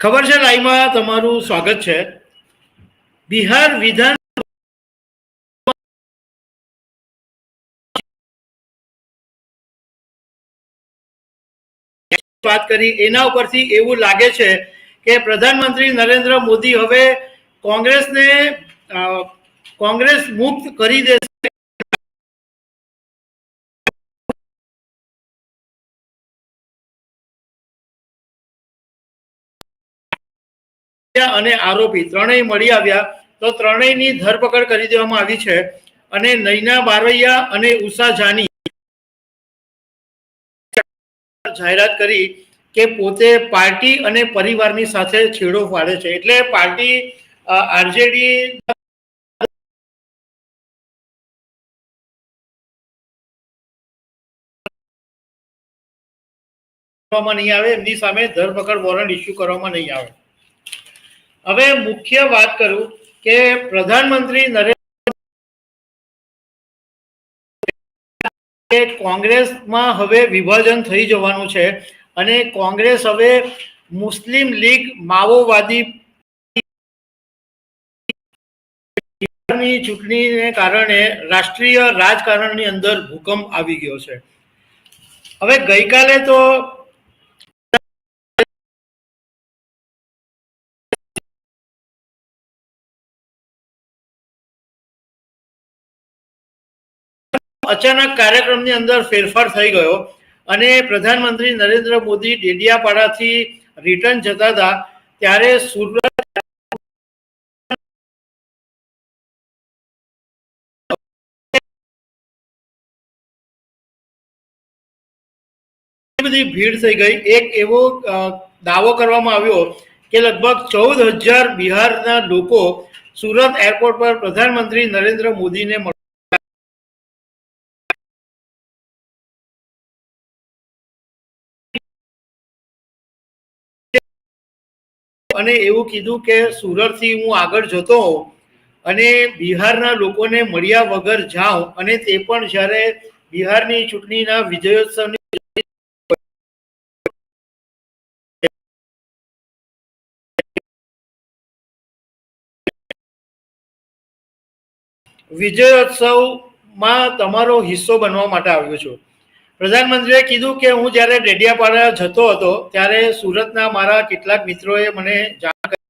ખબર છે લાઈમાં તમારું સ્વાગત છે. બિહાર વિધાન વાત કરી. એના ઉપરથી એવું લાગે છે કે પ્રધાનમંત્રી નરેન્દ્ર મોદી હવે કોંગ્રેસને કોંગ્રેસ મુક્ત કરી દેશે. અને આરોપી ત્રણેય મળી આવ્યા. તો ત્રણેયની ધરપકડ કરી દેવામાં આવી છે અને નૈના બારૈયા અને ઉષા જાની જાહેરાત કરી કે પોતે પાર્ટી અને પરિવારની સાથે છેડો ફાડે છે. એટલે પાર્ટી આરજેડી કરવામાં નહીં આવે. એમની સામે ધરપકડ વોરંટ ઇસ્યુ કરવામાં નહીં આવે. હવે મુખ્ય વાત કરું કે પ્રધાનમંત્રી નરેન્દ્ર કોંગ્રેસમાં હવે વિભાજન થઈ જવાનું છે અને કોંગ્રેસ હવે મુસ્લિમ લીગ માઓવાદી ચૂંટણીને કારણે રાષ્ટ્રીય રાજકારણની અંદર ભૂકંપ આવી ગયો છે. હવે ગઈકાલે તો અચાનક કાર્યક્રમની અંદર ફેરફાર થઈ ગયો અને પ્રધાનમંત્રી નરેન્દ્ર મોદી ડેડિયાપાડાથી રિટર્ન જતા હતા, ત્યારે સુરત બધી ભીડ થઈ ગઈ. એક એવો દાવો કરવામાં આવ્યો કે લગભગ ચૌદ હજાર બિહારના લોકો સુરત એરપોર્ટ પર પ્રધાનમંત્રી નરેન્દ્ર મોદીને અને એવું કીધું કે સુરતથી હું આગળ જતો હોઉં અને બિહારના લોકોને મળ્યા વગર જાઉં અને તે પણ જ્યારે બિહારની ચૂંટણીના વિજયોત્સવની વિજયોત્સવમાં તમારો હિસ્સો બનવા માટે આવ્યો છું. પ્રધાનમંત્રીએ કીધું કે હું જ્યારે ડેડિયાપાડા જતો હતો, ત્યારે સુરતના મારા કેટલાક મિત્રોએ મને જાણ કરી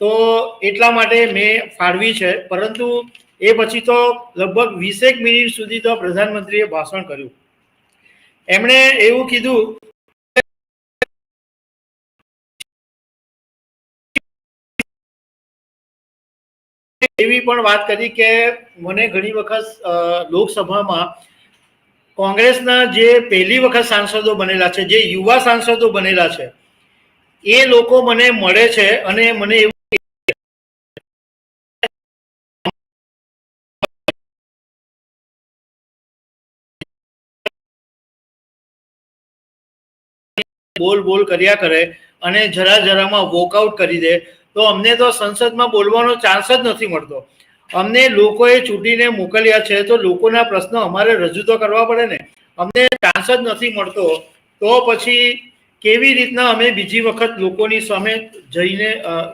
તો એટલા માટે મેં ફાળવી છે. પરંતુ એ પછી તો લગભગ વીસેક મિનિટ સુધી તો પ્રધાનમંત્રીએ ભાષણ કર્યું. એમણે એવું કીધું એવી પણ વાત કરી કે મને ઘણી વખત લોકસભામાં કોંગ્રેસના જે પહેલી વખત સાંસદો બનેલા છે, જે યુવા સાંસદો બનેલા છે, એ લોકો મને મળે છે અને મને એવું બોલ બોલ કર્યા કરે અને જરા જરામાં વોકઆઉટ કરી દે. તો અમને તો સંસદમાં બોલવાનો ચાન્સ જ નથી મળતો. અમને લોકોએ ચૂંટીને મોકલ્યા છે, તો લોકોના પ્રશ્નો અમારે રજૂ તો કરવા પડે ને. અમને ચાન્સ જ નથી મળતો. તો પછી કેવી રીતના અમે બીજી વખત લોકોની સામે જઈને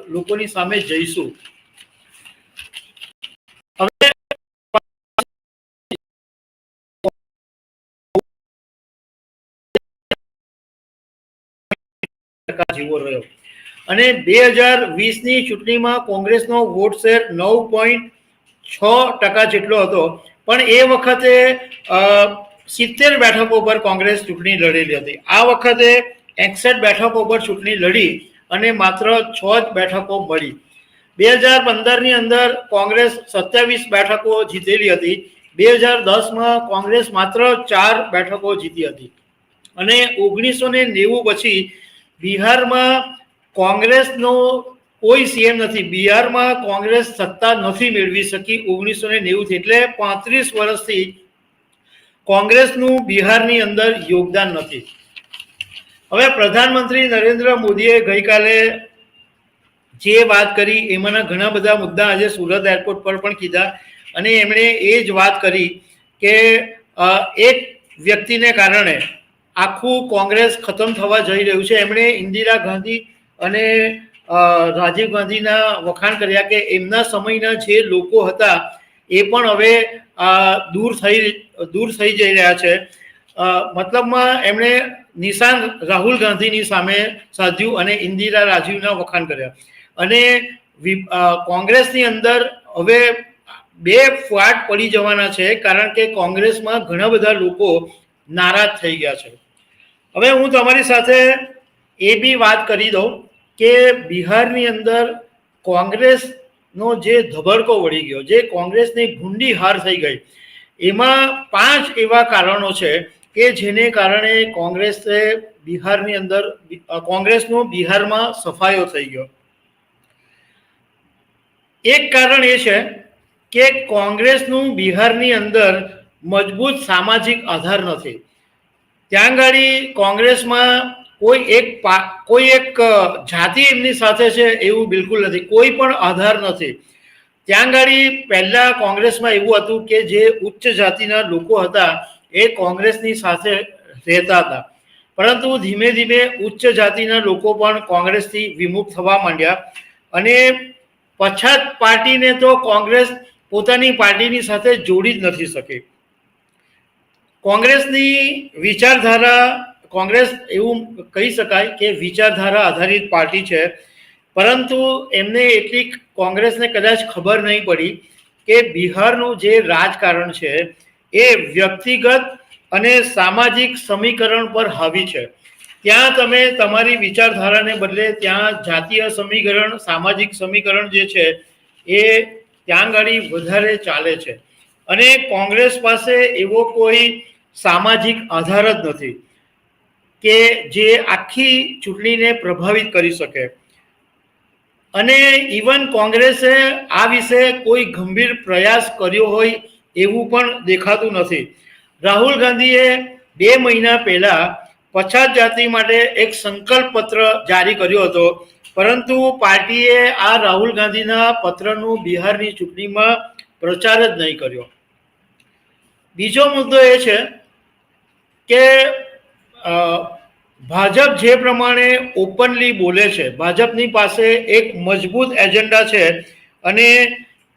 લોકોની સામે જઈશું? હવે જેવો રહ્યો. અને બે હજાર વીસની ચૂંટણીમાં કોંગ્રેસનો વોટ શેર નવ પોઈન્ટ છ ટકા જેટલો હતો. પણ એ વખતે સિત્તેર બેઠકો પર કોંગ્રેસ ચૂંટણી લડેલી હતી. આ વખતે એકસઠ બેઠકો પર ચૂંટણી લડી અને માત્ર છ જ બેઠકો મળી. બે હજાર પંદરની અંદર કોંગ્રેસ સત્યાવીસ બેઠકો જીતેલી હતી. બે હજાર દસમાં કોંગ્રેસ માત્ર ચાર બેઠકો જીતી હતી. અને ઓગણીસો ને નેવું પછી બિહારમાં કોંગ્રેસનો કોઈ સીએમ નથી. બિહારમાં કોંગ્રેસ સત્તા નથી મેળવી શકી ઓગણીસો ને નેવું એટલે પાંત્રીસ વર્ષથી કોંગ્રેસનું બિહારની અંદર યોગદાન નથી. હવે પ્રધાનમંત્રી નરેન્દ્ર મોદીએ ગઈકાલે જે વાત કરી, એમાંના ઘણા બધા મુદ્દા આજે સુરત એરપોર્ટ પર પણ કીધા અને એમણે એ જ વાત કરી કે એક વ્યક્તિને કારણે આખું કોંગ્રેસ ખતમ થવા જઈ રહ્યું છે. એમણે ઇન્દિરા ગાંધી અને રાજીવ ગાંધીના વખાણ કર્યા કે એમના સમયના જે લોકો હતા, એ પણ હવે દૂર થઈ દૂર થઈ જઈ રહ્યા છે. મતલબમાં એમણે નિશાન રાહુલ ગાંધીની સામે સાધ્યું અને ઇન્દિરા રાજીવના વખાણ કર્યા. અને કોંગ્રેસની અંદર હવે બે ફાટ પડી જવાના છે, કારણ કે કોંગ્રેસમાં ઘણા બધા લોકો નારાજ થઈ ગયા છે. હવે હું તમારી સાથે એ બી વાત કરી દઉં. કે બિહારની અંદર કોંગ્રેસનો જે ધબડકો વળી ગયો, જે કોંગ્રેસની ભૂંડી હાર થઈ ગઈ, એમાં પાંચ એવા કારણો છે કે જેને કારણે કોંગ્રેસે બિહારની અંદર કોંગ્રેસનો બિહારમાં સફાયો થઈ ગયો. એક કારણ એ છે કે કોંગ્રેસનું બિહારની અંદર મજબૂત સામાજિક આધાર નથી. ત્યાં ગાડી કોંગ્રેસમાં કોઈ એક કોઈ એક જાતિ એમની સાથે છે એવું બિલકુલ નથી. કોઈ પણ આધાર નથી. ત્યાં ગાડી પહેલા કોંગ્રેસમાં એવું હતું કે જે ઉચ્ચ જાતિના લોકો હતા એ કોંગ્રેસની સાથે રહેતા હતા. પરંતુ ધીમે ધીમે ઉચ્ચ જાતિના લોકો પણ કોંગ્રેસથી વિમુખ થવા માંડ્યા અને પછાત પાર્ટીને તો કોંગ્રેસ પોતાની પાર્ટીની સાથે જોડી જ નથી શકી. કોંગ્રેસની વિચારધારા કોંગ્રેસ એવું કહી શકાય કે વિચારધારા આધારિત પાર્ટી છે. પરંતુ એમને એટલી કોંગ્રેસને કદાચ ખબર નહીં પડી કે બિહારનું જે રાજકારણ છે એ વ્યક્તિગત અને સામાજિક સમીકરણ પર હાવી છે. ત્યાં તમે તમારી વિચારધારાને બદલે ત્યાં જાતીય સમીકરણ, સામાજિક સમીકરણ જે છે એ ત્યાં ગાડી વધારે ચાલે છે. અને કોંગ્રેસ પાસે એવો કોઈ સામાજિક આધાર જ નથી. કે જે આખી ચૂંટણીને પ્રભાવિત કરી શકે. અને ઇવન કોંગ્રેસે આ વિશે કોઈ ગંભીર પ્રયાસ કર્યો હોય એવું પણ દેખાતું નથી. રાહુલ ગાંધીએ બે મહિના પહેલા પછાત જાતિ માટે એક સંકલ્પ પત્ર જારી કર્યો હતો. પરંતુ પાર્ટીએ આ રાહુલ ગાંધીના પત્રનું બિહારની ચૂંટણીમાં પ્રચાર જ નહીં કર્યો. બીજો મુદ્દો એ છે કે ભાજપ જે પ્રમાણે ઓપનલી બોલે છે, ભાજપની પાસે એક મજબૂત એજન્ડા છે અને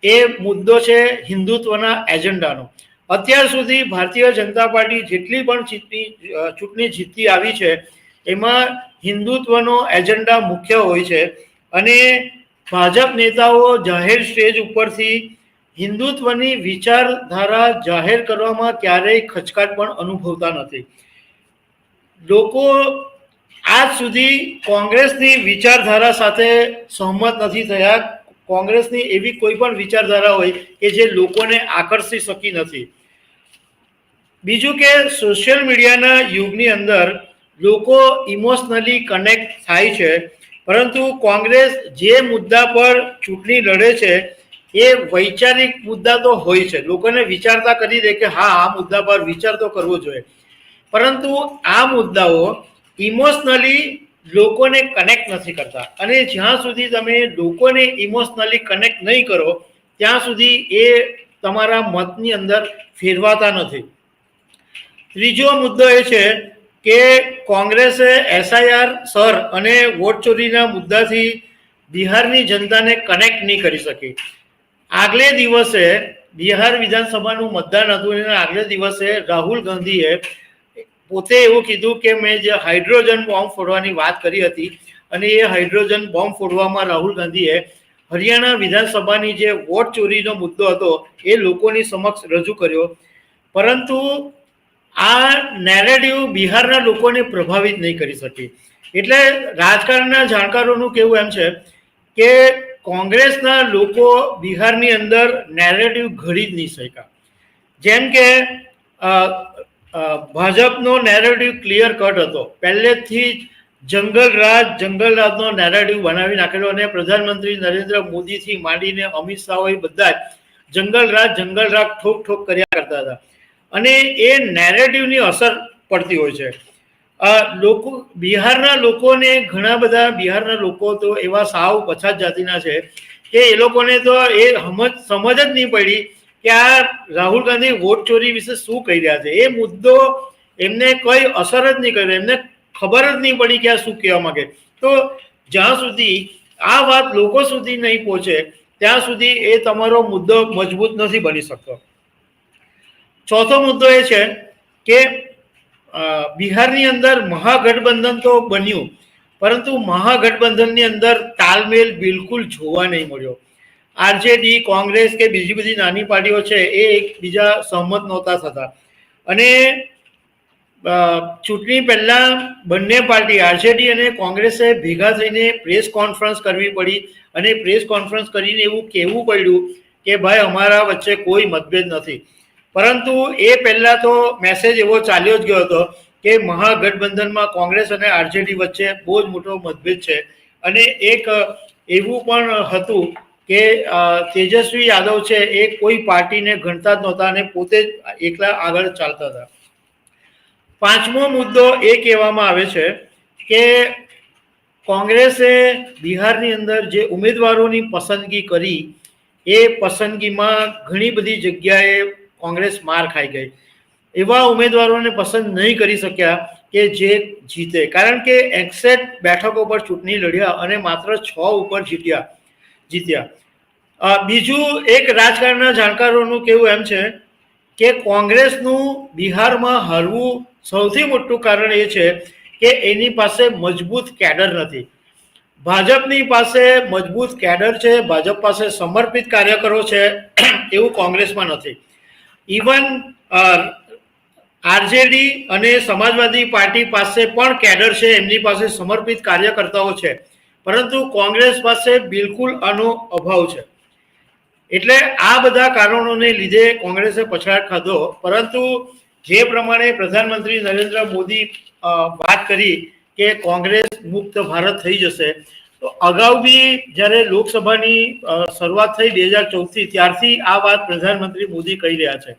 એ મુદ્દો છે હિન્દુત્વના એજન્ડાનો અત્યાર સુધી ભારતીય જનતા પાર્ટી જેટલી પણ ચૂંટણી ચૂંટણી જીતતી આવી છે, એમાં હિન્દુત્વનો એજન્ડા મુખ્ય હોય છે અને ભાજપ નેતાઓ જાહેર સ્ટેજ ઉપરથી હિન્દુત્વની વિચારધારા જાહેર કરવામાં ક્યારેય ખચકાટ પણ અનુભવતા નથી. લોકો આજ સુધી કોંગ્રેસની વિચારધારા સાથે સહમત નથી થયા. કોંગ્રેસની એવી કોઈ પણ વિચારધારા હોય કે જે લોકોને આકર્ષી શકી નથી. બીજું કે સોશિયલ મીડિયાના યુગની અંદર લોકો ઇમોશનલી કનેક્ટ થાય છે. પરંતુ કોંગ્રેસ જે મુદ્દા પર ચૂંટણી લડે છે, એ વૈચારિક મુદ્દા તો હોય છે. લોકોને વિચારતા કરી દે કે હા, આ મુદ્દા પર વિચાર તો કરવો જોઈએ. પરંતુ આ મુદ્દાઓ ઇમોશનલી લોકોને કનેક્ટ નથી કરતા. અને જ્યાં સુધી તમે લોકોને ઇમોશનલી કનેક્ટ નહીં કરો, ત્યાં સુધી એ તમારા મતની અંદર ફેરવાતા નથી. ત્રીજો મુદ્દો એ છે કે કોંગ્રેસે એસઆઈઆર, સર અને વોટ ચોરીના મુદ્દાથી બિહારની જનતાને કનેક્ટ નહીં કરી શકી. આગલે દિવસે બિહાર વિધાનસભાનું મતદાન હતું અને આગલે દિવસે રાહુલ ગાંધીએ પોતે એવું કીધું કે મેં જે હાઇડ્રોજન બોમ્બ ફોડવાની વાત કરી હતી અને એ હાઇડ્રોજન બોમ્બ ફોડવામાં રાહુલ ગાંધીએ હરિયાણા વિધાનસભાની જે વોટ ચોરીનો મુદ્દો હતો એ લોકોની સમક્ષ રજૂ કર્યો. પરંતુ આ નેરેટિવ બિહારના લોકોને પ્રભાવિત નહીં કરી શકી. એટલે રાજકારણના જાણકારોનું કહેવું એમ છે કે કોંગ્રેસના લોકો બિહારની અંદર નેરેટિવ ઘડી જ નહીં શક્યા. જેમ કે ભાજપનો નેરેટિવ ક્લિયર કટ હતો. પહેલેથી જ જંગલ રાજ, જંગલ રાજનો નેરેટિવ બનાવી નાખેલો અને પ્રધાનમંત્રી નરેન્દ્ર મોદીથી માંડીને અમિત શાહ હોય બધા જ જંગલ રાજ જંગલ રાજ ઠોક ઠોક કર્યા કરતા હતા. અને એ નેરેટિવની અસર પડતી હોય છે. આ લોકો, બિહારના લોકોને ઘણા બધા, બિહારના લોકો તો એવા સાવ પછાત જાતિના છે કે એ લોકોને તો એ સમજ સમજ જ નહીં પડી કે આ રાહુલ ગાંધી વોટ ચોરી વિશે શું કહી રહ્યા છે? એ મુદ્દો એમને કોઈ અસર જ નહીં કર્યો એમને ખબર જ નહીં પડી કે આ શું કહેવા માંગે. તો જ્યાં સુધી આ વાત લોકો સુધી નહીં પહોંચે, ત્યાં સુધી એ તમારો મુદ્દો મજબૂત નથી બની શકતો. ચોથો મુદ્દો એ છે કે બિહારની અંદર મહાગઠબંધન તો બન્યું, પરંતુ મહાગઠબંધનની અંદર તાલમેલ બિલકુલ જોવા નહીં મળ્યો. આરજેડી, કોંગ્રેસ કે બીજી બધી નાની પાર્ટીઓ છે, એ એકબીજા સહમત નહોતા થતા. અને ચૂંટણી પહેલાં બંને પાર્ટી, આરજેડી અને કોંગ્રેસે ભેગા થઈને પ્રેસ કોન્ફરન્સ કરવી પડી અને પ્રેસ કોન્ફરન્સ કરીને એવું કહેવું પડ્યું કે ભાઈ, અમારા વચ્ચે કોઈ મતભેદ નથી. પરંતુ એ પહેલાં તો મેસેજ એવો ચાલ્યો જ ગયો હતો કે મહાગઠબંધનમાં કોંગ્રેસ અને આરજેડી વચ્ચે બહુ જ મોટો મતભેદ છે. અને એક એવું પણ હતું કે તેજસ્વી યાદવ છે એ કોઈ પાર્ટીને ગણતા જ નહોતા અને પોતે જ એકલા આગળ ચાલતા હતા. પાંચમો મુદ્દો એ કહેવામાં આવે છે કે, કોંગ્રેસે બિહારની અંદર જે ઉમેદવારોની પસંદગી કરી, એ પસંદગીમાં ઘણી બધી જગ્યાએ કોંગ્રેસ માર ખાઈ ગઈ. એવા ઉમેદવારોને પસંદ નહીં કરી શક્યા કે જે જીતે. કારણ કે એકસેઠ બેઠકો પર ચૂંટણી લડ્યા અને માત્ર છ ઉપર જીત્યા. જીત્યા. બીજું એક રાજકારણના જાણકારોનું કેવું એમ છે કે કોંગ્રેસનું બિહારમાં હરવું સૌથી મોટું કારણ એ છે કે એની પાસે મજબૂત કેડર નથી. ભાજપની પાસે મજબૂત કેડર છે, ભાજપ પાસે સમર્પિત કાર્યકરો છે, એવું કોંગ્રેસમાં નથી. ઇવન આરજેડી અને સમાજવાદી પાર્ટી પાસે પણ કેડર છે, એમની પાસે સમર્પિત કાર્યકર્તાઓ છે. પરંતુ કોંગ્રેસ પાસે બિલકુલ આનો અભાવ છે. એટલે આ બધા કારણોને લીધે કોંગ્રેસે પછાડ ખાધો, પરંતુ જે પ્રમાણે પ્રધાનમંત્રી નરેન્દ્ર મોદી વાત કરી કે કોંગ્રેસ મુક્ત ભારત થઈ જશે, તો અગાઉ બી જ્યારે લોકસભાની શરૂઆત થઈ બે હજાર ચૌદથી, ત્યારથી આ વાત પ્રધાનમંત્રી મોદી કહી રહ્યા છે.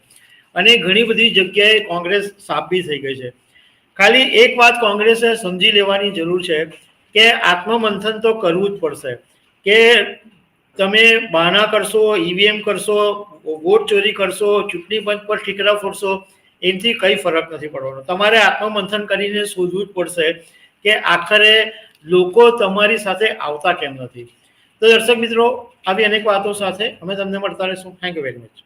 અને ઘણી બધી જગ્યાએ કોંગ્રેસ સાબી થઈ ગઈ છે. ખાલી એક વાત કોંગ્રેસે સમજી લેવાની જરૂર છે કે આત્મમંથન તો કરવું જ પડશે. કે તમે બહાના કરશો ઈવીએમ કરશો, વોટ ચોરી કરશો, ચૂંટણી પંચ પર ઠીકરા ફોડશો, એનાથી કંઈ ફરક નથી પડવાનો. તમારે આત્મમંથન કરીને શોધવું જ પડશે કે આખરે લોકો તમારી સાથે આવતા કેમ નથી. તો દર્શક મિત્રો, આવી અનેક વાતો સાથે અમે તમને મળતા રહીશું. Thank you very much